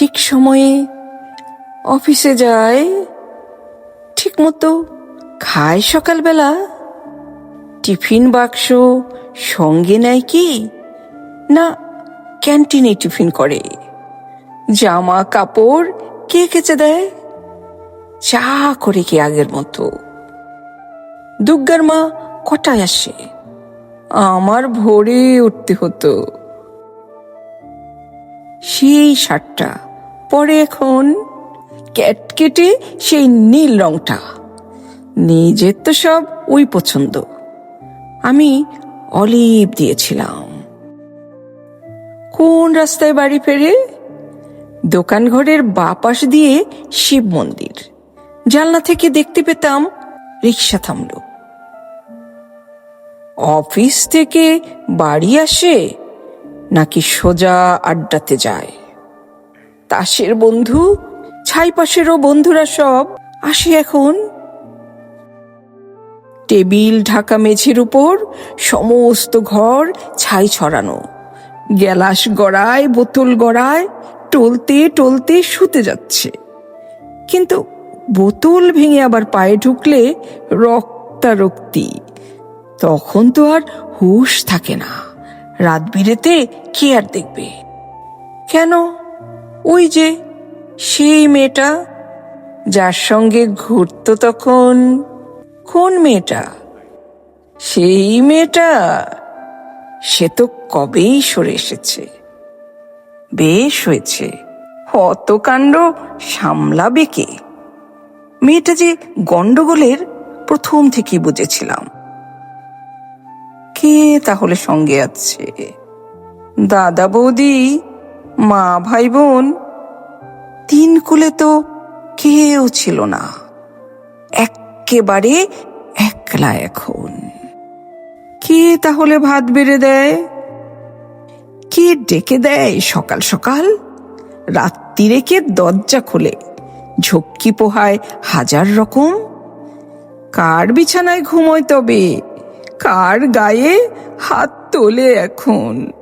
ঠিক সময়ে অফিসে যায় ঠিক মতো খায় সকালবেলা। টিফিন বাক্স সঙ্গে নেয় কি? না, ক্যান্টিনে টিফিন করে। জামা কাপড় কে কেচে দেয়? চা করে কি আগের মতো? দুর্গার মা কটায় আসে? আমার ভোরে উঠতে হতো। সেই শার্টটা পরে এখন ক্যাটকেটে সেই নীল রংটা। নিজের তো সব ওই পছন্দ। আমি অলিভ দিয়েছিলাম। কোন রাস্তায় বাড়ি ফেরে? দোকান ঘরের বাপাশ দিয়ে শিব মন্দির। জানলা থেকে দেখতে পেতাম রিক্সা থামলো। অফিস থেকে বাড়ি আসে নাকি সোজা আড্ডাতে যায়? তাসের বন্ধু, ছাইপাশেরও বন্ধুরা সব। আসে এখন। টেবিল, ঢাকা মেঝের উপর, সমস্ত ঘর ছাই ছড়ানো। গ্যালাস গড়ায়, বোতল গড়ায়, টলতে টলতে শুতে যাচ্ছে। কিন্তু বোতল ভেঙে আবার পায়ে ঢুকলে রক্তারক্তি। তখন তো আর হুশ থাকে না। রাত বিরেতে কে আর দেখবে? কেন? ওই যে সেই মেয়েটা যার সঙ্গে ঘুরত তখন। কোন মেয়েটা? সেই মেয়েটা সে তো কবেই সরে এসেছে। বেশ হয়েছে। অত কাণ্ড সামলাবে কে? মেয়েটা যে গন্ডগোলের প্রথম থেকেই বুঝেছিলাম। কে তাহলে সঙ্গে আছে? দাদা বৌদি মা ভাই বোন তিন কুলে তো কেউ ছিল না। একেবারে একলা এখন। কে তাহলে ভাত বেড়ে দেয়? কে ডেকে দেয় সকাল সকাল? রাত্রিরে কে দরজা খোলে, ঝক্কি পোহায় হাজার রকম। কার বিছানায় ঘুমোয় তবে? কার গায়ে হাত তোলে এখন?